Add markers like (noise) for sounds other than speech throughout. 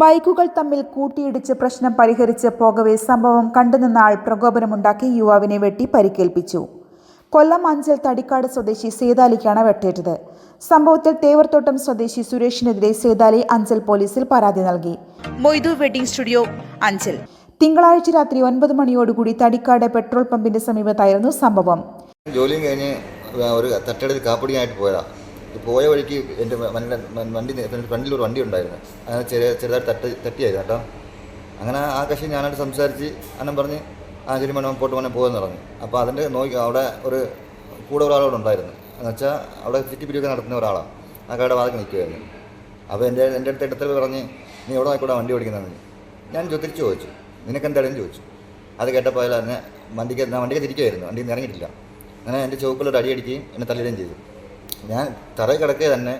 ബൈക്കുകൾ തമ്മിൽ കൂട്ടിയിടിച്ച് പ്രശ്നം പരിഹരിച്ച് പോകവെ സംഭവം കണ്ടുനിന്ന ആൾ പ്രകോപനമുണ്ടാക്കി യുവാവിനെ വെട്ടി പരിക്കേൽപ്പിച്ചു. കൊല്ലം അഞ്ചൽ തടിക്കാട് സ്വദേശി സേതാലിക്കാണ് വെട്ടേറ്റത്. സംഭവത്തിൽ തേവർത്തോട്ടം സ്വദേശി സുരേഷിനെതിരെ സേതാലി അഞ്ചൽ പോലീസിൽ പരാതി നൽകി. Moidu wedding studio Anchal. തിങ്കളാഴ്ച രാത്രി ഒൻപത് മണിയോടുകൂടി തടിക്കാട് പെട്രോൾ പമ്പിന്റെ സമീപത്തായിരുന്നു സംഭവം. ജോലിയും കഴിഞ്ഞ് ഒരു തട്ടടുത്ത് കാപ്പടിയായിട്ട് പോയതാ. ഈ പോയ വഴിക്ക് എന്റെ വണ്ടി വണ്ടി ഫ്രണ്ടിൽ ഒരു വണ്ടി ഉണ്ടായിരുന്നു. അങ്ങനെ ചെറിയ ചെറുതായിട്ട് തട്ടി തട്ടിയായിരുന്നു കേട്ടോ. അങ്ങനെ ആ കക്ഷി ഞാനായിട്ട് സംസാരിച്ച് അന്നം പറഞ്ഞ് ആ ശരി മണം പോട്ട് വേണം പോകുമെന്ന് പറഞ്ഞു. അപ്പോൾ അതിന്റെ നോക്കി അവിടെ ഒരു കൂടെ ഒരാളോട് ഉണ്ടായിരുന്നു. എന്ന് വെച്ചാൽ അവിടെ ചുറ്റിപ്പിരിയൊക്കെ നടത്തുന്ന ഒരാളാണ് ആ കടയുടെ വാതിൽ നിൽക്കുമായിരുന്നു അപ്പോൾ എന്റെ എന്റെ അടുത്ത് ഇടത്തിൽ പറഞ്ഞ് നീ എവിടെ നോക്കൂടെ വണ്ടി ഓടിക്കുന്നതെന്ന്? ഞാൻ ചോദിച്ചു ചോദിച്ചു. നിനക്ക് എന്തായാലും ചോദിച്ചു. അത് കേട്ടപ്പോൾ അയാൾ എന്നെ വണ്ടിക്ക് ഞാൻ വണ്ടിക്ക് തിരിക്കുമായിരുന്നു വണ്ടിയിൽ നിന്ന് ഇറങ്ങിയിട്ടില്ല. അങ്ങനെ എന്റെ ചുവപ്പിലൊരു അടിയടിക്കുകയും എന്നെ തള്ളിയിടുകയും ചെയ്തു. ഞാൻ തറയിൽ കിടക്കുക തന്നെ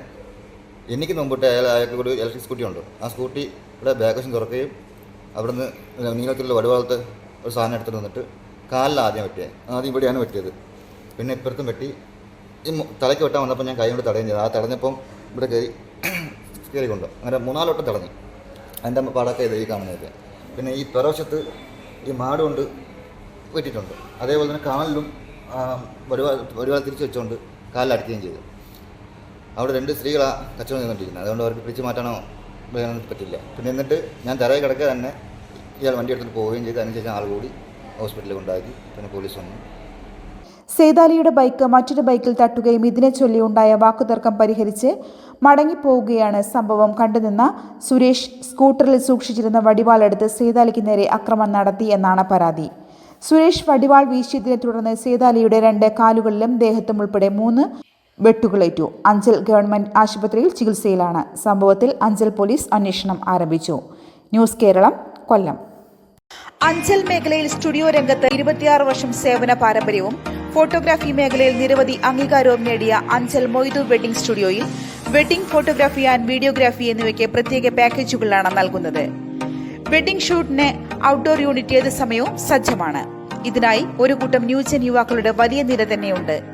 എനിക്ക് മുമ്പിട്ട് അയാൾ അയാൾക്ക് ഒരു ഇലക്ട്രിക് സ്കൂട്ടി ഉണ്ട്. ആ സ്കൂട്ടിയുടെ ബാക്ക് വശം തുറക്കുകയും അവിടുന്ന് നീളത്തിലുള്ള വടിവാളത്ത് ഒരു സാധനം എടുത്തിട്ട് വന്നിട്ട് കാലിൽ ആദ്യം വെട്ടിയത് ആദ്യം ഇവിടെയാണ് വെട്ടിയത്. പിന്നെ ഇപ്പുറത്തും വെട്ടി. ഈ തലയ്ക്ക് വെട്ടാൻ വന്നപ്പോൾ ഞാൻ കൈ കൊണ്ട് തടയുകയും ചെയ്തു. ആ തടഞ്ഞപ്പം ഇവിടെ കയറി (clears throat) കയറി കൊണ്ടു അങ്ങനെ മൂന്നാലോട്ടം തടഞ്ഞു. അതിന്റെ പാടൊക്കെ ഇത് ഈ പിന്നെ ഈ പിറവശത്ത് ഈ മാട് കൊണ്ട് വെട്ടിയിട്ടുണ്ട്. അതേപോലെ തന്നെ കാലിലും ഒരുപാട് ഒരുപാട് തിരിച്ച് വെച്ചുകൊണ്ട് കാലിൽ അടിക്കുകയും ചെയ്തു. അവിടെ രണ്ട് സ്ത്രീകളാണ് കച്ചവടം ചെയ്തുകൊണ്ടിരിക്കുന്നത്. അതുകൊണ്ട് അവർക്ക് പിടിച്ചു മാറ്റാനോ പറ്റില്ല. പിന്നെ എന്നിട്ട് ഞാൻ തറയിൽ കിടക്കുക തന്നെ ഇയാൾ വണ്ടി എടുത്തിട്ട് പോവുകയും ചെയ്ത്. അതിനുശേഷം ആൾ കൂടി ഹോസ്പിറ്റലിൽ കൊണ്ടാക്കി പിന്നെ പോലീസ് വന്നു. സേതാലിയുടെ ബൈക്ക് മറ്റൊരു ബൈക്കിൽ തട്ടുകയും ഇതിനെ ചൊല്ലി ഉണ്ടായ വാക്കുതർക്കം പരിഹരിച്ച് മടങ്ങിപ്പോവുകയാണ് സംഭവം. കണ്ടുനിന്ന സുരേഷ് സ്കൂട്ടറിൽ സൂക്ഷിച്ചിരുന്ന വടിവാളെടുത്ത് സേതാലിക്ക് നേരെ അക്രമം നടത്തി എന്നാണ് പരാതി. സുരേഷ് വടിവാൾ വീശിയതിനെ തുടർന്ന് സേതാലിയുടെ രണ്ട് കാലുകളിലും ദേഹത്തും ഉൾപ്പെടെ മൂന്ന് വെട്ടുകളേറ്റു. അഞ്ചൽ ഗവൺമെന്റ് ആശുപത്രിയിൽ ചികിത്സയിലാണ്. സംഭവത്തിൽ അഞ്ചൽ പോലീസ് അന്വേഷണം ആരംഭിച്ചു. ന്യൂസ് കേരളം കൊല്ലം. അഞ്ചൽ മേഖലയിൽ സ്റ്റുഡിയോ രംഗത്ത് ഇരുപത്തിയാറ് വർഷം സേവന പാരമ്പര്യവും ഫോട്ടോഗ്രാഫി മേഖലയിൽ നിരവധി അംഗീകാരവും നേടിയ അഞ്ചൽ മൊയ്തു വെഡിംഗ് സ്റ്റുഡിയോയിൽ വെഡിംഗ് ഫോട്ടോഗ്രാഫി ആൻഡ് വീഡിയോഗ്രാഫി എന്നിവയ്ക്ക് പ്രത്യേക പാക്കേജുകളാണ് നൽകുന്നത്. വെഡിംഗ് ഷൂട്ടിന് ഔട്ട്ഡോർ യൂണിറ്റ് ഏത് സമയവും സജ്ജമാണ്. ഇതിനായി ഒരു കൂട്ടം ന്യൂജൻ യുവാക്കളുടെ വലിയ നിര തന്നെയുണ്ട്.